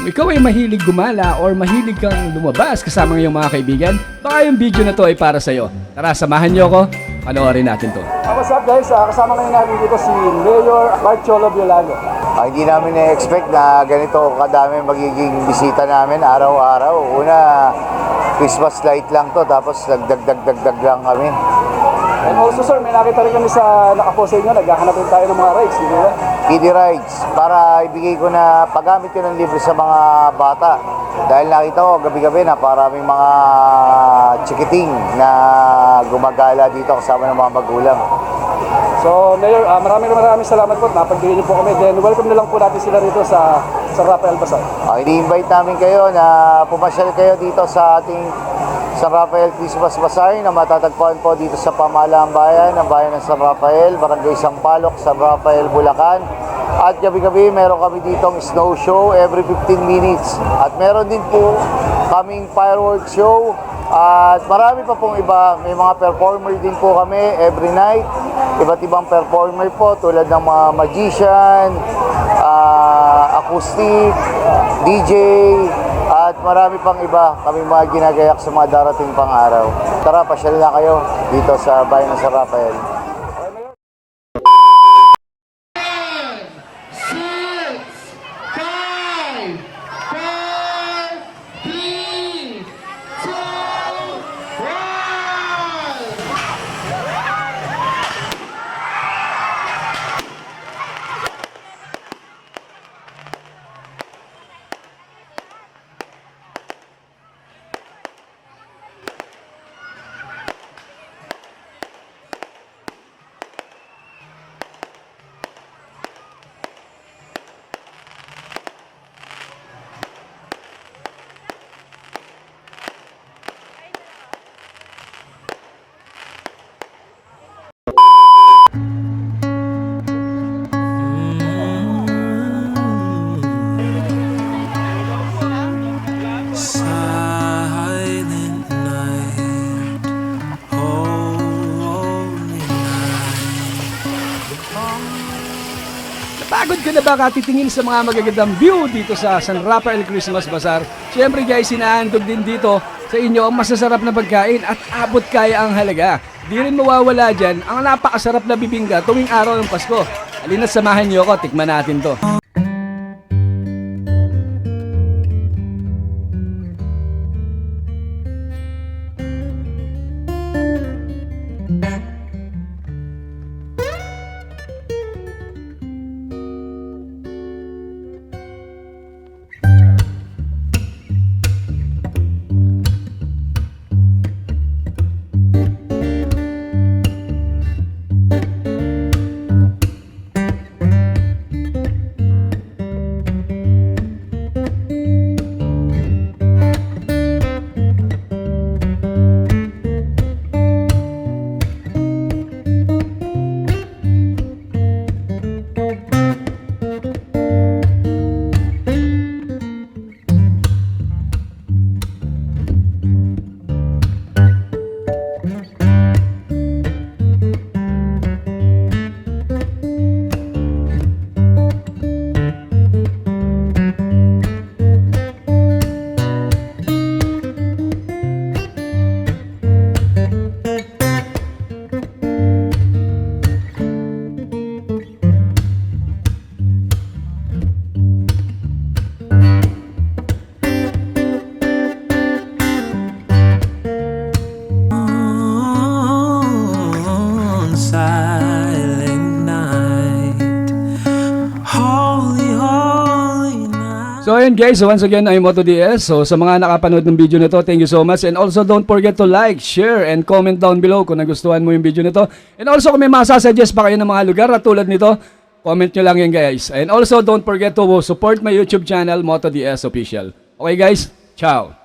Kung ikaw ay mahilig gumala or mahilig kang lumabas kasama ng iyong mga kaibigan, baka yung video na to ay para sa'yo. Tara, samahan niyo ako. Panoorin natin to. Ah, What's up guys? Ah, kasama ngayon natin dito si Mayor Barcholo Biolago. Ah, hindi namin na-expect na ganito kadami magiging bisita namin araw-araw. Una, Christmas light lang to, tapos nagdagdag-dagdag lang kami. And also sir, may nakita rin kami sa nakapost sa inyo, naghahanap din tayo ng mga rides, di ba? PD rides para ibigay ko na paggamit ko ng libre sa mga bata. Dahil nakita ko gabi-gabi na paraming mga chikiting na gumagala dito kasama ng mga magulang. So Mayor, ah, maraming maraming salamat po. Napagbigay niyo po kami. Then welcome na lang po natin sila rito sa sa Rafael Bazaar. Uh, ini-invite namin kayo na pumasyal kayo dito sa ating San Rafael Christmas Bazaar na matatagpuan po dito sa Pamalaang Bayan, ang bayan ng San Rafael, Barangay Sampaloc, San Rafael, Bulacan. At gabi-gabi meron kami ditong snow show every 15 minutes. At meron din po kaming fireworks show. At marami pa pong iba, may mga performer din po kami every night. Iba't ibang performer po tulad ng mga magician, ah, acoustic, DJ, marami pang iba kami mga ginagayak sa mga darating pang araw. Tara, pasyal na kayo dito sa bayan ng San Rafael. Napagod ka na ba katitingin sa mga magagandang view dito sa San Rafael Christmas Bazaar? Siyempre guys, sinahandog din dito sa inyo ang masasarap na pagkain at abot kaya ang halaga. Di rin mawawala dyan ang napakasarap na bibingka tuwing araw ng Pasko. Halina samahan niyo ako, tikman natin to. So ayun guys, so once again, I'm Moto DS. So sa mga nakapanood ng video nito, thank you so much. And also don't forget to like, share, and comment down below kung nagustuhan mo yung video nito. And also kung may masasuggest pa kayo ng mga lugar at tulad nito, comment nyo lang yan guys. And also don't forget to support my YouTube channel, Moto DS Official. Okay guys, ciao!